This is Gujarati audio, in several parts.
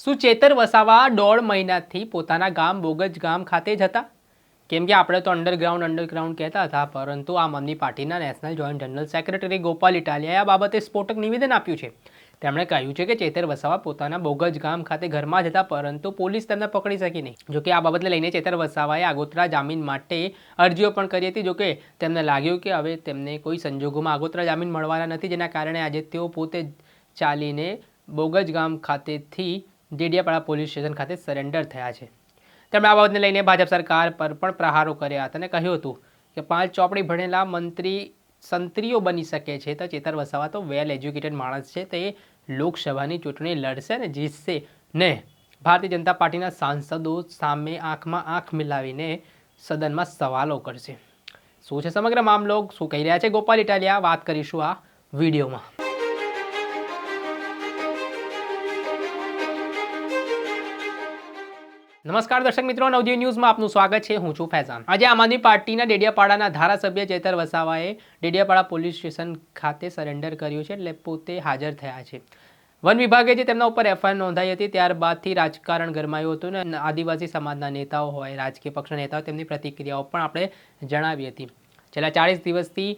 શું ચેતર વસાવા દોઢ મહિનાથી પોતાના ગામ બોગજ ગામ ખાતે જ હતા. કેમ કે આપણે તો અંડરગ્રાઉન્ડ અંડરગ્રાઉન્ડ કહેતા હતા, પરંતુ આમ આદમી પાર્ટીના national joint general secretary Gopal ઇટાલિયાએ આ બાબતે સ્ફોટક નિવેદન આપ્યું છે. તેમણે કહ્યું છે કે ચેતર વસાવા પોતાના બોગજ ગામ ખાતે ઘરમાં જ હતા, પરંતુ પોલીસ તેમને પકડી શકી નહીં. જોકે આ બાબતને લઈને ચેતર વસાવાએ આગોતરા જામીન માટે અરજીઓ પણ કરી હતી. જોકે તેમને લાગ્યું કે હવે તેમને કોઈ સંજોગોમાં આગોતરા જામીન મળવાના નથી, જેના કારણે આજે તેઓ પોતે ચાલીને બોગજ ગામ ખાતેથી ડેડિયાપાડા પોલીસ સ્ટેશન ખાતે સરેન્ડર થયા છે. તેમણે આ બાબતને લઈને ભાજપ સરકાર પર પણ પ્રહારો કર્યા હતા અને કહ્યું હતું કે પાંચ ચોપડી ભણેલા મંત્રી સંત્રીઓ બની શકે છે તો ચેતર વસાવા તો વેલ એજ્યુકેટેડ માણસ છે, તે લોકસભાની ચૂંટણી લડશે અને જીતશે ને. ભારતીય જનતા પાર્ટીના સાંસદો સામે આંખમાં આંખ મિલાવીને સદનમાં સવાલો કરશે. શું છે સમગ્ર મામલો? શું કહી રહ્યા છે ગોપાલ ઇટાલિયા? વાત કરીશું આ વિડીયોમાં. નમસ્કાર દર્શક મિત્રો નવજીવ ન્યૂઝમાં આપનું સ્વાગત છે. હું છું ફૈઝાન. આજે આમ આદમી પાર્ટીના ડેડિયાપાડાના ધારાસભ્ય ચેતર વસાવાએ ડેડિયાપાડા પોલીસ સ્ટેશન ખાતે સરેન્ડર કર્યું છે એટલે પોતે હાજર થયા છે. વન વિભાગે જે તેમના ઉપર એફઆઈઆર નોંધાઈ હતી, ત્યારબાદથી રાજકારણ ગરમાયું હતું ને આદિવાસી સમાજના નેતાઓ હોય, રાજકીય પક્ષના નેતાઓ તેમની પ્રતિક્રિયાઓ પણ આપણે જણાવી હતી. છેલ્લા ચાળીસ દિવસથી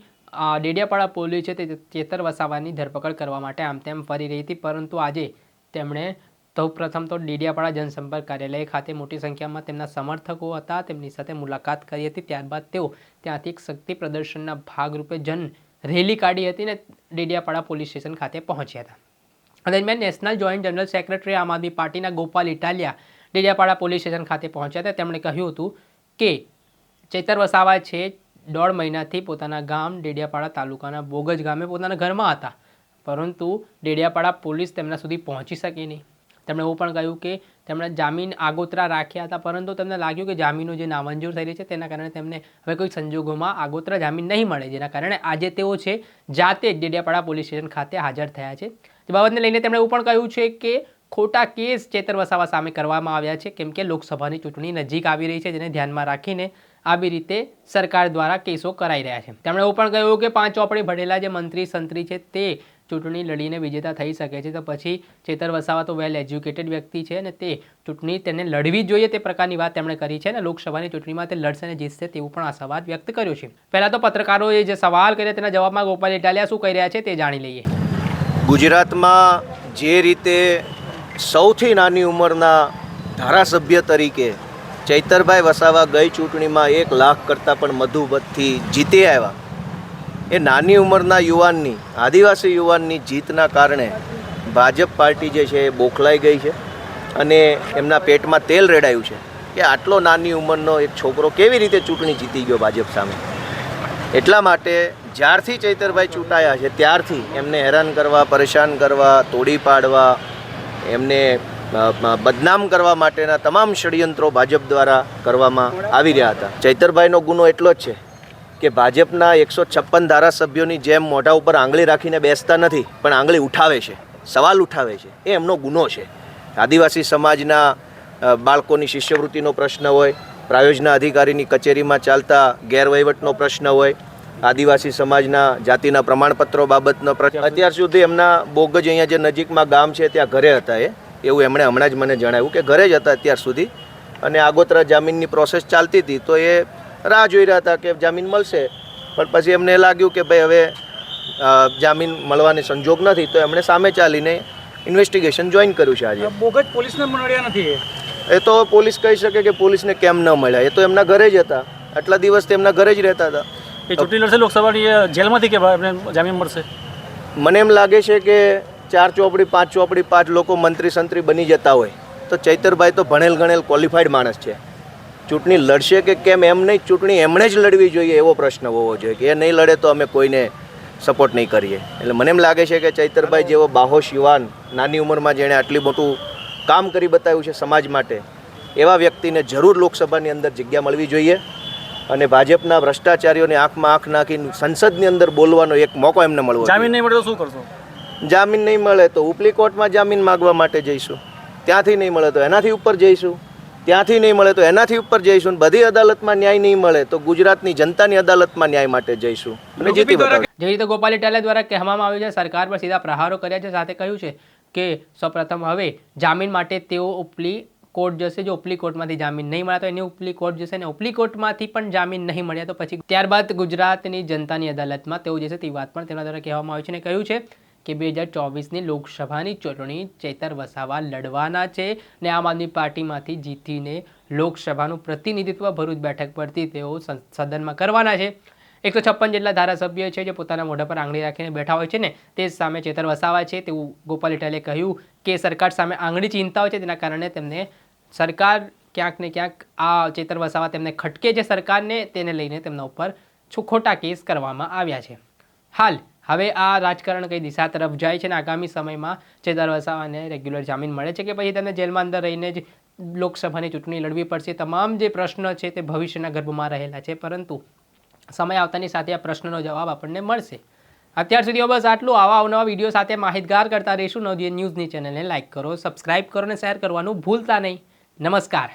ડેડિયાપાડા પોલીસ છે તે ચેતર વસાવાની ધરપકડ કરવા માટે આમ તેમ ફરી રહી હતી, પરંતુ આજે તેમણે સૌપ્રથમ તો ડેડિયાપાડા જનસંપર્ક કાર્યાલય ખાતે મોટી સંખ્યામાં તેમના સમર્થકો હતા. તેમની સાથે મુલાકાત કરી હતી. ત્યારબાદ તેઓ ત્યાંથી એક શક્તિ પ્રદર્શનના ભાગરૂપે જન રેલી કાઢી હતી ને ડેડિયાપાડા પોલીસ સ્ટેશન ખાતે પહોંચ્યા હતા. દરમિયાન national joint general secretary Aam Aadmi પાર્ટીના ગોપાલ ઇટાલિયા ડેડિયાપાડા પોલીસ સ્ટેશન ખાતે પહોંચ્યા હતા. તેમણે કહ્યું હતું કે, ચેતર વસાવા છે, દોઢ મહિનાથી પોતાના ગામ ડેડિયાપાડા તાલુકાના બોગજ ગામે પોતાના ઘરમાં હતા. પરંતુ ડેડિયાપાડા પોલીસ તેમના સુધી પહોંચી શકી નહીં. તેમણે એવું પણ કહ્યું કે તેમણે જામીન આગોતરા રાખ્યા હતા, પરંતુ તેમને લાગ્યું કે જામીનો જે નામંજૂર થઈ રહી છે, તેના કારણે તેમને હવે કોઈ સંજોગોમાં આગોતરા જામીન નહીં મળે, જેના કારણે આજે તેઓ છે, જાતે જ ડેડિયાપાડા પોલીસ સ્ટેશન ખાતે હાજર થયા છે. તે બાબતને લઈને તેમણે એવું પણ કહ્યું છે કે ખોટા કેસ ચેતર વસાવા સામે કરવામાં આવ્યા છે, કેમ કે લોકસભાની ચૂંટણી નજીક આવી રહી છે, જેને ધ્યાનમાં રાખીને આવી રીતે સરકાર દ્વારા કેસો કરાઈ રહ્યા છે. તેમણે એવું પણ કહ્યું કે પાંચ ચોપડી ભણેલા જે મંત્રી સંત્રી છે, તે ચૂંટણી લડીને વિજેતા થઈ શકે છે. તો પછી ચેતર વસાવા તો વેલ એજ્યુકેટેડ વ્યક્તિ છે અને તે ચૂંટણી તેને લડવી જોઈએ તે પ્રકારની વાત તેમણે કરી છે અને લોકસભાની ચૂંટણીમાં તે લડશે અને જીતશે તેવું પણ આશાવાદ વ્યક્ત કર્યો છે. પહેલાં તો પત્રકારોએ જે સવાલ કર્યા તેના જવાબમાં ગોપાલ ઇટાલિયા શું કહી રહ્યા છે તે જાણી લઈએ. ગુજરાતમાં જે રીતે સૌથી નાની ઉંમરના ધારાસભ્ય તરીકે ચૈતરભાઈ વસાવા ગઈ ચૂંટણીમાં એક લાખ કરતાં પણ મધુબતથી જીતી આવ્યા એ નાની ઉંમરના યુવાનની, આદિવાસી યુવાનની જીતના કારણે ભાજપ પાર્ટી જે છે એ બોખલાઈ ગઈ છે અને એમના પેટમાં તેલ રેડાયું છે કે આટલો નાની ઉંમરનો એક છોકરો કેવી રીતે ચૂંટણી જીતી ગયો ભાજપ સામે? એટલા માટે જ્યારથી ચૈતરભાઈ ચૂંટાયા છે, ત્યારથી એમને હેરાન કરવા, પરેશાન કરવા, તોડી પાડવા, એમને બદનામ કરવા માટેના તમામ ષડયંત્રો ભાજપ દ્વારા કરવામાં આવી રહ્યા હતા. ચૈતરભાઈનો ગુનો એટલો જ છે કે ભાજપના એકસો છપ્પન ધારાસભ્યોની જેમ મોઢા ઉપર આંગળી રાખીને બેસતા નથી, પણ આંગળી ઉઠાવે છે, સવાલ ઉઠાવે છે, એ એમનો ગુનો છે. આદિવાસી સમાજના બાળકોની શિષ્યવૃત્તિનો પ્રશ્ન હોય, પ્રાયોજના અધિકારીની કચેરીમાં ચાલતા ગેરવહીવટનો પ્રશ્ન હોય, આદિવાસી સમાજના જાતિના પ્રમાણપત્રો બાબતનો પ્રશ્ન અત્યાર સુધી એમના બોગજ અહીંયા જે નજીકમાં ગામ છે ત્યાં ઘરે હતા એ, એવું એમણે હમણાં જ મને જણાવ્યું કે ઘરે જ હતા અત્યાર સુધી. અને આગોતરા જામીનની પ્રોસેસ ચાલતી હતી, તો એ રાહ જોઈ રહ્યા હતા કે જામીન મળશે. પણ પછી એમને લાગ્યું કે ભાઈ હવે જામીન મળવાની સંજોગ નથી તો એમણે સામે ચાલીને ઇન્વેસ્ટિગેશન જોઈન કર્યું છે આજે. બોગજ પોલીસને મળ્યા નથી. એ. તો પોલીસ કહી શકે કે પોલીસને કેમ ન મળ્યા? એ તો એમના ઘરે જ હતા. આટલા દિવસ તેમના ઘરે જ રહેતા હતા. એ ચૂંટણી લડશે લોકસભાની જેલમાંથી કે એમને જામીન મળશે? મને એમ લાગે છે કે ચાર ચોપડી પાંચ ચોપડી પાંચ લોકો મંત્રી સંત્રી બની જતા હોય. તો ચૈતરભાઈ તો ભણેલ ગણેલ ક્વોલિફાઈડ માણસ છે. ચૂંટણી લડશે કે કેમ એમ નહીં ચૂંટણી એમણે જ લડવી જોઈએ એવો પ્રશ્ન હોવો જોઈએ કે એ નહીં લડે તો અમે કોઈને સપોર્ટ નહીં કરીએ. એટલે મને એમ લાગે છે કે ચૈતરભાઈ જેવો બાહોશ યુવાન નાની ઉંમરમાં જેણે આટલી મોટું કામ કરી બતાવ્યું છે સમાજ માટે એવા વ્યક્તિને જરૂર લોકસભાની અંદર જગ્યા મળવી જોઈએ અને ભાજપના ભ્રષ્ટાચારીઓને આંખમાં આંખ નાખીને સંસદની અંદર બોલવાનો એક મોકો એમને મળવો. જામીન નહીં મળે તો શું કરશો? જામીન નહીં મળે તો ઉપલી કોર્ટમાં જામીન માગવા માટે જઈશું. ત્યાંથી નહીં મળે તો એનાથી ઉપર જઈશું. ત્યાંથી નહીં મળે તો એનાથી ઉપર જઈશું બધી અદાલતમાં ન્યાય નહીં મળે તો ગુજરાતની જનતાની અદાલતમાં ન્યાય માટે જઈશું. અને જીતી જે રીતે ગોપાલ ઇટાલિયા દ્વારા કહેવામાં આવ્યું છે સરકાર પર સીધા પ્રહારો કર્યા છે સાથે કહ્યું છે કે સૌપ્રથમ હવે જામીન માટે તેઓ ઉપલી કોર્ટ જશે જો ઉપલી કોર્ટમાંથી જામીન નહીં મળે તો એની ઉપલી કોર્ટ જશે અને ઉપલી કોર્ટમાંથી પણ જામીન નહીં મળ્યા તો પછી ત્યારબાદ ગુજરાતની જનતાની અદાલતમાં તેઓ જશે તે વાત પણ તેના દ્વારા કહેવામાં આવી છે અને કહ્યું છે. કે બે હજાર ચોવીસની લોકસભાની ચૂંટણી ચેતર વસાવા લડવાના છે ને આમ આદમી પાર્ટીમાંથી જીતીને લોકસભાનું પ્રતિનિધિત્વ ભરૂચ બેઠક પરથી તેઓ સદનમાં કરવાના છે. એકસો છપ્પન જેટલા ધારાસભ્યો છે જે પોતાના મોઢા પર આંગળી રાખીને બેઠા હોય છે ને, તે સામે ચેતર વસાવા છે. તેવું ગોપાલ ઇટાલે કહ્યું કે સરકાર સામે આંગળી ચિંતા હોય છે, તેના કારણે તેમને સરકાર ક્યાંક ને ક્યાંક આ ચેતર વસાવા તેમને ખટકે છે સરકારને, તેને લઈને તેમના ઉપર ખોટા કેસ કરવામાં આવ્યા છે. હાલ હવે આ રાજકારણ કઈ દિશા તરફ જાય છે અને આગામી સમયમાં ચેતર વસાવાને રેગ્યુલર જામીન મળે છે કે પછી તેમને જેલમાં અંદર રહીને જ લોકસભાની ચૂંટણી લડવી પડશે? તમામ જે પ્રશ્ન છે તે ભવિષ્યના ગર્ભમાં રહેલા છે. પરંતુ સમય આવતાની સાથે આ પ્રશ્નનો જવાબ આપણને મળશે. અત્યાર સુધી બસ આટલું. આવા અવનવા વીડિયો સાથે માહિતગાર કરતા રહીશું. નવજીવન ન્યૂઝની ચેનલને લાઇક કરો, સબસ્ક્રાઇબ કરો અને શેર કરવાનું ભૂલતા નહીં. નમસ્કાર.